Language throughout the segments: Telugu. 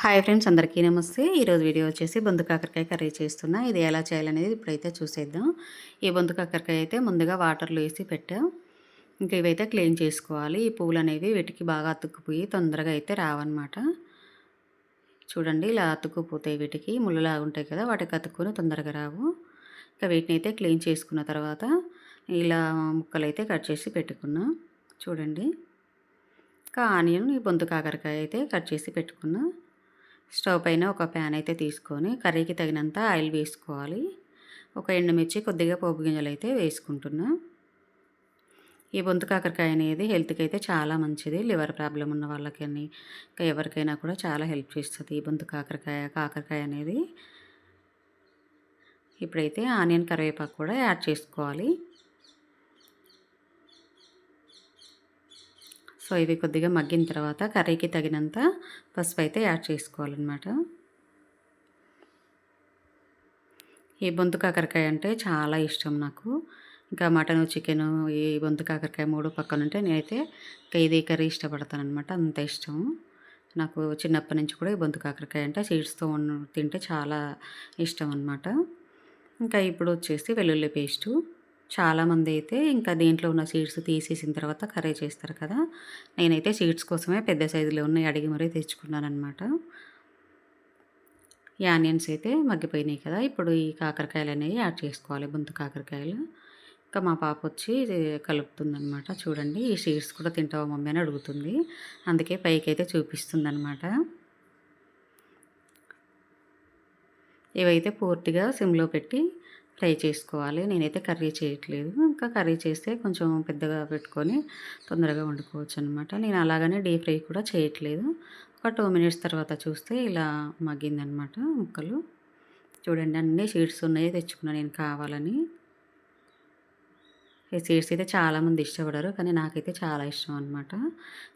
హాయ్ ఫ్రెండ్స్ అందరికీ నమస్తే. ఈరోజు వీడియో వచ్చేసి బొందు కాకరకాయ కర్రీ చేస్తున్నా. ఇది ఎలా చేయాలనేది ఇప్పుడైతే చూసేద్దాం. ఈ బొందు కాకరకాయ అయితే ముందుగా వాటర్లో వేసి పెట్టా. ఇంకా ఇవైతే క్లీన్ చేసుకోవాలి. ఈ పువ్వులు అనేవి వీటికి బాగా అతుక్కుపోయి తొందరగా అయితే రావన్నమాట. చూడండి ఇలా అతుక్కుపోతాయి వీటికి. ముళ్ళులా ఉంటాయి కదా వాటికి అతుక్కుని తొందరగా రావు. ఇంకా వీటిని అయితే క్లీన్ చేసుకున్న తర్వాత ఇలా ముక్కలు అయితే కట్ చేసి పెట్టుకున్నా. చూడండి. ఇంకా ఆనియన్ ఈ బొందు కాకరకాయ అయితే కట్ చేసి పెట్టుకున్నా. స్టవ్ పైన ఒక ప్యాన్ అయితే తీసుకొని కర్రీకి తగినంత ఆయిల్ వేసుకోవాలి. ఒక ఎండుమిర్చి కొద్దిగా పోపు గింజలు అయితే వేసుకుంటున్నా. ఈ బొంతు కాకరకాయ అనేది హెల్త్కి అయితే చాలా మంచిది. లివర్ ప్రాబ్లం ఉన్న వాళ్ళకి అని ఇంకా ఎవరికైనా కూడా చాలా హెల్ప్ చేస్తుంది ఈ బొంతు కాకరకాయ కాకరకాయ అనేది. ఇప్పుడైతే ఆనియన్ కరివేపాకు కూడా యాడ్ చేసుకోవాలి. సో ఇవి కొద్దిగా మగ్గిన తర్వాత కర్రీకి తగినంత పసుపు అయితే యాడ్ చేసుకోవాలన్నమాట. ఈ బొంతు కాకరకాయ అంటే చాలా ఇష్టం నాకు. ఇంకా మటను చికెను ఈ బొంతు కాకరకాయ మూడు పక్కన ఉంటే నేనైతే ఇది కర్రీ ఇష్టపడతాను అనమాట అంత ఇష్టం. నాకు చిన్నప్పటి నుంచి కూడా ఈ బొంతు కాకరకాయ అంటే సీడ్స్తో తింటే చాలా ఇష్టం అనమాట ఇంకా ఇప్పుడు వచ్చేసి వెల్లుల్లి పేస్టు. చాలామంది అయితే ఇంకా దీంట్లో ఉన్న సీడ్స్ తీసేసిన తర్వాత కర్రీ చేస్తారు కదా. నేనైతే సీడ్స్ కోసమే పెద్ద సైజులో ఉన్నాయి అడిగి మరీ తెచ్చుకున్నాను అనమాట ఈ ఆనియన్స్ అయితే మగ్గిపోయినాయి కదా ఇప్పుడు ఈ కాకరకాయలు అనేవి యాడ్ చేసుకోవాలి బొంత కాకరకాయలు. ఇంకా మా పాప వచ్చి కలుపుతుందనమాట చూడండి. ఈ సీడ్స్ కూడా తింటావా మమ్మీ అని అడుగుతుంది. అందుకే పైకి అయితే చూపిస్తుంది అనమాట ఇవైతే పూర్తిగా సిమ్లో పెట్టి ఫ్రై చేసుకోవాలి. నేనైతే కర్రీ చేయట్లేదు. ఇంకా కర్రీ చేస్తే కొంచెం పెద్దగా పెట్టుకొని తొందరగా వండుకోవచ్చు అనమాట నేను అలాగనే డీప్ ఫ్రై కూడా చేయట్లేదు. ఒక టూ మినిట్స్ తర్వాత చూస్తే ఇలా మగ్గిందనమాట ముక్కలు. చూడండి అన్ని సీడ్స్ ఉన్నాయి తెచ్చుకున్నాను నేను కావాలని. ఈ సీడ్స్ అయితే చాలామంది ఇష్టపడరు కానీ నాకైతే చాలా ఇష్టం అనమాట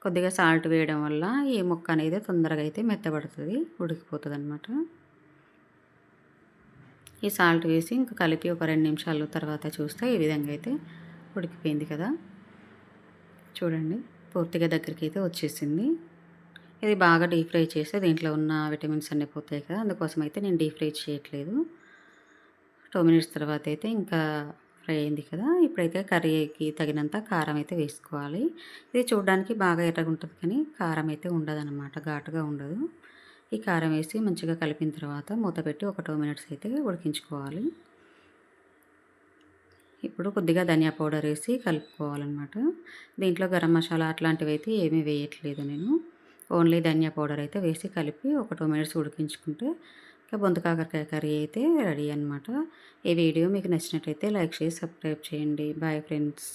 కొద్దిగా సాల్ట్ వేయడం వల్ల ఈ ముక్క అనేది తొందరగా అయితే మెత్తబడుతుంది ఉడికిపోతుంది అనమాట ఈ సాల్ట్ వేసి ఇంకా కలిపి ఒక రెండు నిమిషాలు తర్వాత చూస్తే ఈ విధంగా అయితే ఉడికిపోయింది కదా. చూడండి పూర్తిగా దగ్గరికి అయితే వచ్చేసింది. ఇది బాగా డీప్ ఫ్రై చేస్తే దీంట్లో ఉన్న విటమిన్స్ అన్నీ పోతాయి కదా అందుకోసం అయితే నేను డీప్ ఫ్రై చేయట్లేదు. టూ మినిట్స్ తర్వాత అయితే ఇంకా ఫ్రై అయింది కదా. ఇప్పుడైతే కర్రీకి తగినంత కారం అయితే వేసుకోవాలి. ఇది చూడడానికి బాగా ఎర్రగా ఉంటుంది కానీ కారం అయితే ఉండదు ఘాటుగా ఉండదు. ఈ కారం వేసి మంచిగా కలిపిన తర్వాత మూత పెట్టి ఒక టూ మినిట్స్ అయితే ఉడికించుకోవాలి. ఇప్పుడు కొద్దిగా ధనియా పౌడర్ వేసి కలుపుకోవాలన్నమాట. దీంట్లో గరం మసాలా అట్లాంటివి అయితే ఏమీ వేయట్లేదు నేను. ఓన్లీ ధనియా పౌడర్ అయితే వేసి కలిపి ఒక టూ మినిట్స్ ఉడికించుకుంటే ఇంకా బొంత కాకరకాయ కర్రీ అయితే రెడీ అనమాట ఈ వీడియో మీకు నచ్చినట్టయితే లైక్ చేసి సబ్స్క్రైబ్ చేయండి. Bye friends.